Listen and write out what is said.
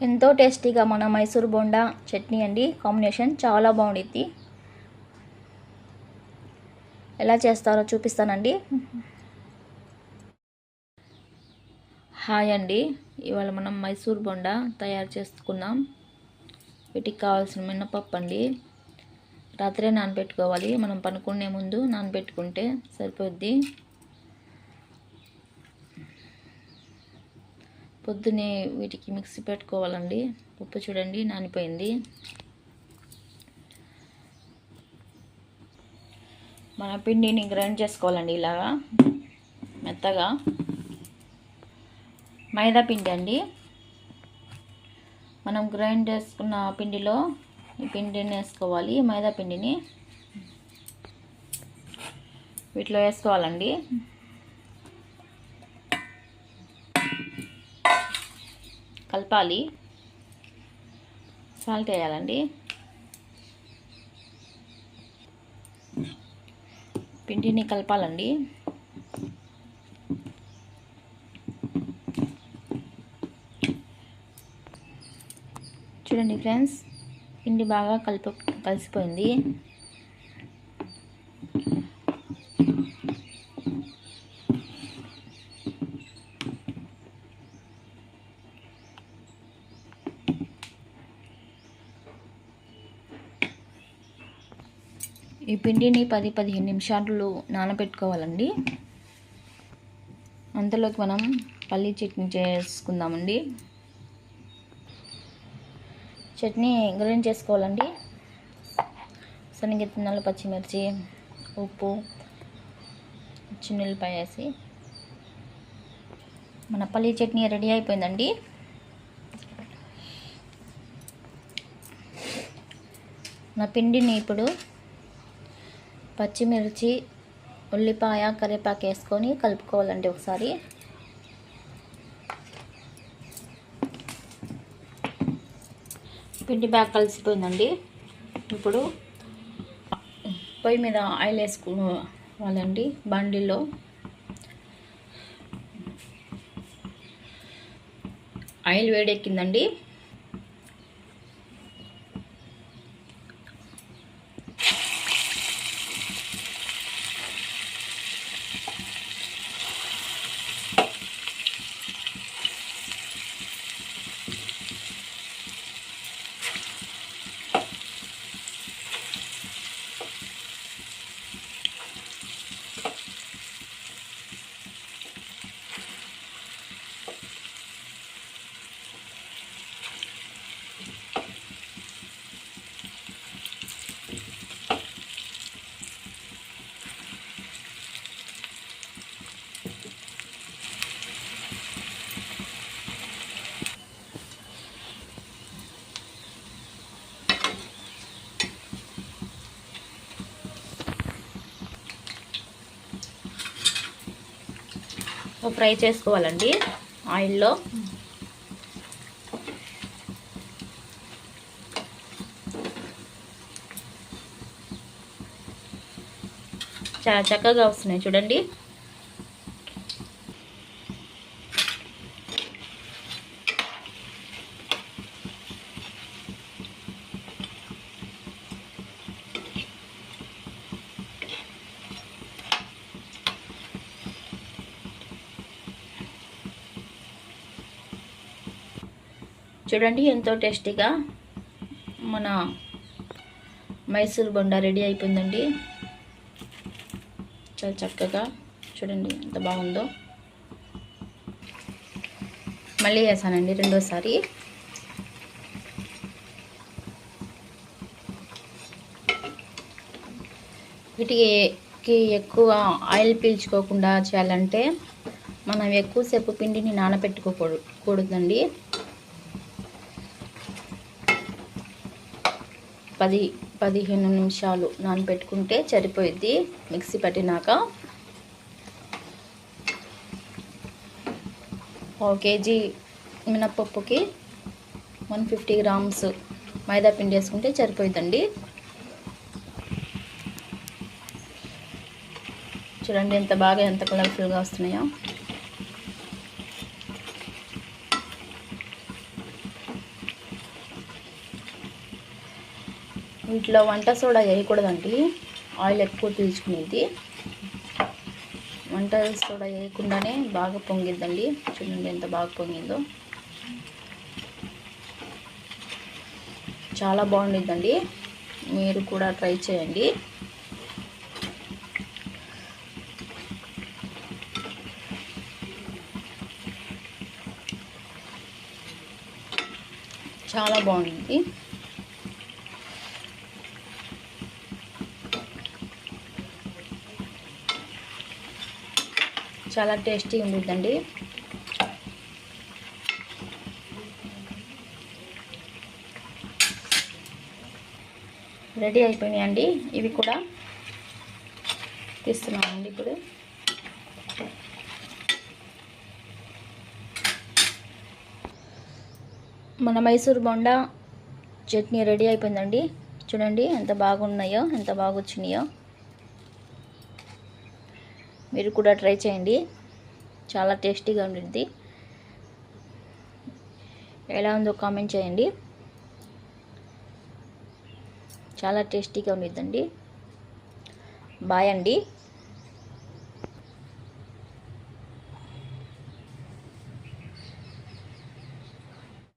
ఎంతో టేస్టీగా మన మైసూర్ బోండా చట్నీ అండి. కాంబినేషన్ చాలా బాగుండిద్ది. ఎలా చేస్తారో చూపిస్తానండి. హాయ్ అండి. ఇవాళ మనం మైసూర్ బొండా తయారు చేసుకున్నాం వీటికి కావాల్సిన మినపప్పు అండి. రాత్రే నానబెట్టుకోవాలి. మనం పనుకునే ముందు నానబెట్టుకుంటే సరిపోద్ది. పొద్దునే వీటికి మిక్సీ పెట్టుకోవాలండి. ఉప్పు చూడండి నానిపోయింది. మన పిండిని గ్రైండ్ చేసుకోవాలండి ఇలాగా మెత్తగా. మైదా పిండి అండి. మనం గ్రైండ్ చేసుకున్న పిండిలో ఈ పిండిని వేసుకోవాలి మైదా పిండిని. వీటిలో వేసుకోవాలండి. కలపాలి. సాల్ట్ వేయాలండి. పిండిని కలపాలండి. చూడండి ఫ్రెండ్స్ పిండి బాగా కలిపి కలిసిపోయింది. ఈ పిండిని పది పదిహేను నిమిషాలు నానబెట్టుకోవాలండి. అంతలోకి మనం పల్లీ చట్నీ చేసుకుందామండి. చట్నీ గ్రైండ్ చేసుకోవాలండి. శనగిత్తనాలు పచ్చిమిర్చి ఉప్పు చిన్నెల్లిపాయ వేసి మన పల్లీ చట్నీ రెడీ అయిపోయిందండి. నా పిండిని ఇప్పుడు పచ్చిమిర్చి ఉల్లిపాయ కరివేపాకు వేసుకొని కలుపుకోవాలండి ఒకసారి. పిండి బాగా కలిసిపోయిందండి. ఇప్పుడు పొయ్యి మీద ఆయిల్ వేసుకోవాలండి బండిలో. ఆయిల్ వేడెక్కిందండి. ఫ్రై చేసుకోవాలండి ఆయిల్లో. చాలా చక్కగా వస్తున్నాయి చూడండి. చూడండి ఎంతో టేస్టీగా మన మైసూర్ బొండా రెడీ అయిపోయిందండి. చాలా చక్కగా చూడండి ఎంత బాగుందో. మళ్ళీ వేసానండి రెండోసారి. వీటికి ఎక్కువ ఆయిల్ పీల్చుకోకుండా చేయాలంటే మనం ఎక్కువసేపు పిండిని నానబెట్టుకోకూడదండి పది పదిహేను నిమిషాలు నానబెట్టుకుంటే సరిపోయిద్ది మిక్సీ పట్టినాక. ఒక కేజీ మినప్పప్పుకి వన్ ఫిఫ్టీ గ్రామ్స్ మైదా పిండి వేసుకుంటే సరిపోయిద్దండి. చూడండి ఎంత బాగా ఎంత కలర్ఫుల్గా వస్తున్నాయో. ఇంట్లో వంట సోడా వేయకూడదండి ఆయిల్ ఎక్కువ పీల్చుకునేది. వంట సోడా వేయకుండానే బాగా పొంగిద్దండి. చూడండి ఎంత బాగా పొంగిందో. చాలా బాగుండిద్దండి. మీరు కూడా ట్రై చేయండి. చాలా బాగుంది. చాలా టేస్టీ ఉంటుందండి రెడీ అయిపోయినాయండి. ఇవి కూడా తీస్తున్నామండి ఇప్పుడు. మన మైసూర్ బొండా చట్నీ రెడీ అయిపోయిందండి. చూడండి ఎంత బాగున్నాయో ఎంత బాగా వచ్చినాయో మీరు కూడా ట్రై చేయండి. చాలా టేస్టీగా ఉంటుంది ఎలా ఉందో కామెంట్ చేయండి. చాలా టేస్టీగా ఉండిద్దండి. బాయ్ అండి.